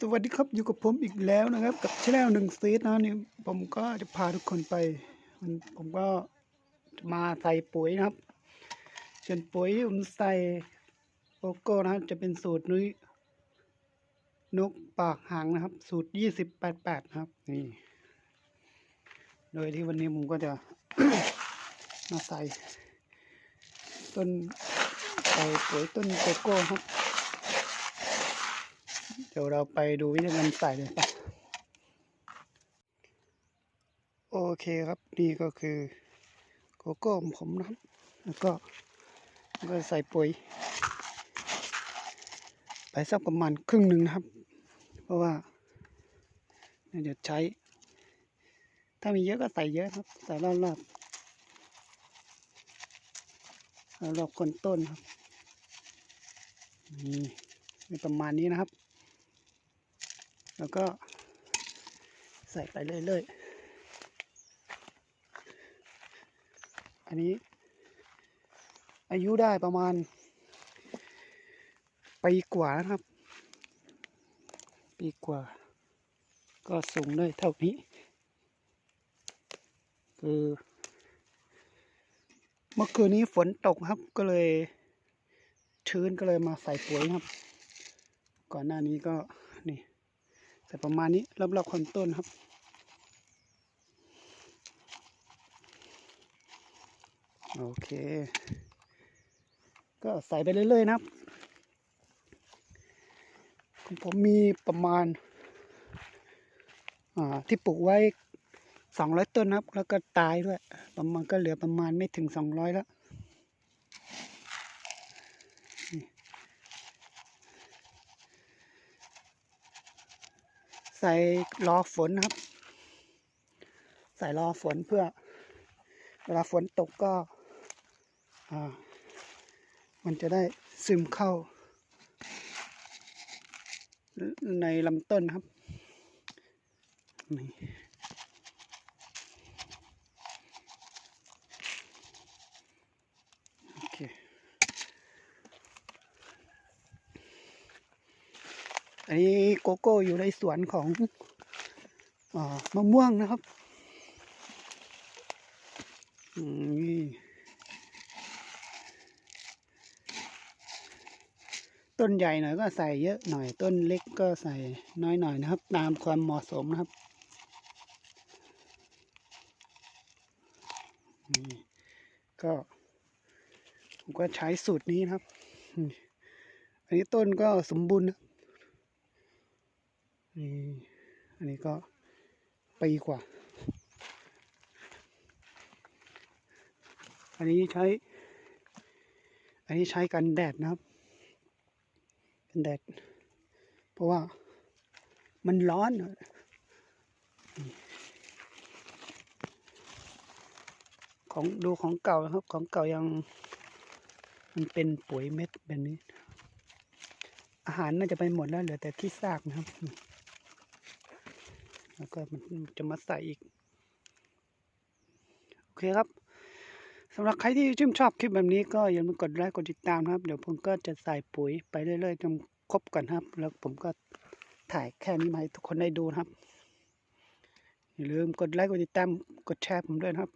สวัสดีครับอยู่กับผมอีกแล้วนะครับ กับชแนลหนึ่งซีดนะนี่ผมก็จะพาทุกคนไปมันผมก็มาใส่ปุ๋ยนะครับส่วนปุ๋ยที่ผมใส่โกโก้นะครับ จะเป็นสูตรนุ้ยนกปากหางนะครับ สูตรยี่สิบแปดแปดครับนี่ โดยที่วันนี้ผมก็จะมาใส่ต้นใส่ปุ๋ยต้นโกโก้ครับ เดี๋ยวเราไปดูวิธีการใส่เลยไปโอเคครับนี่ก็คือโกโก้ผมนะครับแล้วก็ก็ใส่ปุ๋ย ไปสักประมาณครึ่งหนึ่งนะครับ เพราะว่าเดี๋ยวใช้ ถ้ามีเยอะก็ใส่เยอะครับ ใส่รอบๆรอบคนต้นครับนี่ประมาณนี้นะครับ แล้วก็ใส่ไปเรื่อยๆ อันนี้ อายุได้ประมาณปีกว่านะครับ ปีกว่า ก็สูงได้เท่านี้ คือเมื่อคืนนี้ฝนตกครับก็เลยชื้นก็เลยมาใส่ปุ๋ยครับ ก่อนหน้านี้ก็นี่ ใส่ประมาณนี้รอบๆคนต้นครับ โอเค ก็ใส่ไปเรื่อย ๆ นะครับผมมีประมาณที่ปลูกไว้สองร้อยต้นนะครับ แล้วก็ตายด้วย ประมาณก็เหลือประมาณไม่ถึงสองร้อยแล้ว ใส่รอฝนนะครับ ใส่รอฝนเพื่อ เวลาฝนตกก็มันจะได้ซึมเข้า ในลำต้นครับนี่ โอเค อันนี้โกโก้อยู่ในสวนของอมะม่วงนะครับนี่ต้นใหญ่หน่อยก็ใส่เยอะหน่อยต้นเล็กก็ใส่น้อยหน่อยนะครับ ตามความเหมาะสมนะครับนี่ก็ ผมก็ใช้สูตรนี้นะครับ อันนี้ต้นก็สมบูรณ์นะ นี่อันนี้ก็ปีกว่า อันนี้ใช้ อันนี้ใช้กันแดดนะครับ กันแดด เพราะว่ามันร้อนของดูของเก่านะครับ ของเก่ายังมันเป็นปุ๋ยเม็ดแบบนี้ อาหารน่าจะไปหมดแล้วเหลือแต่ที่ซากนะครับ แล้วก็มันจะมาใส่อีก โอเคครับสำหรับใครที่ชื่นชอบคลิปแบบนี้ก็อย่าลืมกดไลค์กดติดตามครับ เดี๋ยวผมก็จะใส่ปุ๋ยไปเรื่อยๆจนครบก่อนครับ แล้วผมก็ถ่ายแค่นี้มาให้ทุกคนได้ดูครับ อย่าลืมกดไลค์กดติดตามกดแชร์ผมด้วยครับ